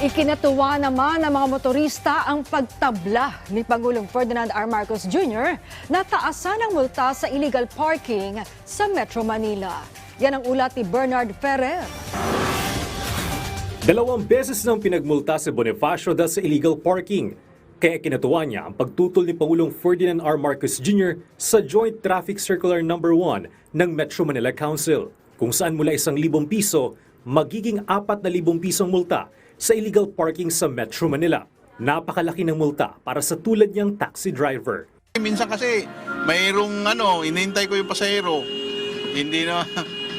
Ikinatuwa naman ng mga motorista ang pagtabla ni Pangulong Ferdinand R. Marcos Jr. na taasan ang multa sa illegal parking sa Metro Manila. Yan ang ulat ni Bernard Ferrer. Dalawang beses nang pinagmulta si Bonifacio dahil sa illegal parking. Kaya kinatuwa niya ang pagtutol ni Pangulong Ferdinand R. Marcos Jr. sa Joint Traffic Circular No. 1 ng Metro Manila Council, kung saan mula isang libong piso, magiging apat na libong pisong multa sa illegal parking sa Metro Manila. Napakalaki ng multa para sa tulad niyang taxi driver. Minsan kasi mayroong ano, inintay ko yung pasahero. Hindi na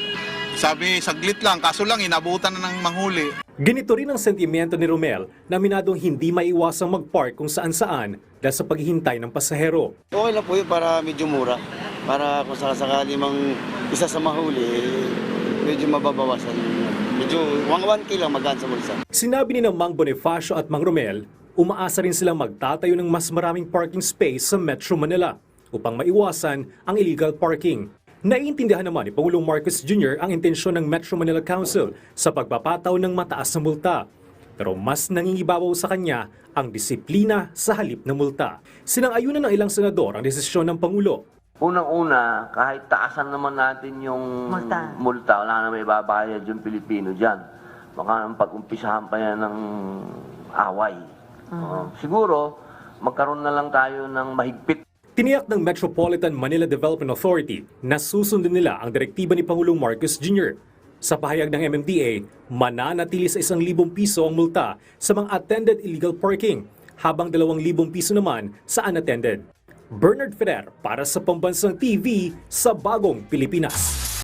sabi saglit lang, kaso lang inabutan na ng manghuli. Ganito rin ang sentimiento ni Romel na minadong hindi maiwasang mag-park kung saan-saan dahil sa paghihintay ng pasahero. Okay lang po yun para medyo mura. Para kung sakasakali mang isa sa mahuli, eh, medyo mababawasan. Medyo 1-1K lang magaan sa bulsa. Sinabi ni na Mang Bonifacio at Mang Romel, umaasa rin silang magtatayo ng mas maraming parking space sa Metro Manila upang maiwasan ang illegal parking. Naiintindihan naman ni Pangulong Marcos Jr. ang intensyon ng Metro Manila Council sa pagpapataw ng mataas na multa. Pero mas nangingibabaw sa kanya ang disiplina sa halip na multa. Sinang-ayunan ng ilang senador ang desisyon ng Pangulo. Unang-una, kahit taasan naman natin yung Multa. multa wala na may babayad yung Pilipino dyan. Baka ang pag-umpisahan pa yan ng away. Oo. siguro, magkaroon na lang tayo ng mahigpit Tiniyak ng Metropolitan Manila Development Authority na susundin nila ang direktiba ni Pangulong Marcos Jr. Sa pahayag ng MMDA, mananatili sa isang libong piso ang multa sa mga attended illegal parking, habang dalawang libong piso naman sa unattended. Bernard Ferrer para sa Pambansang TV sa Bagong Pilipinas.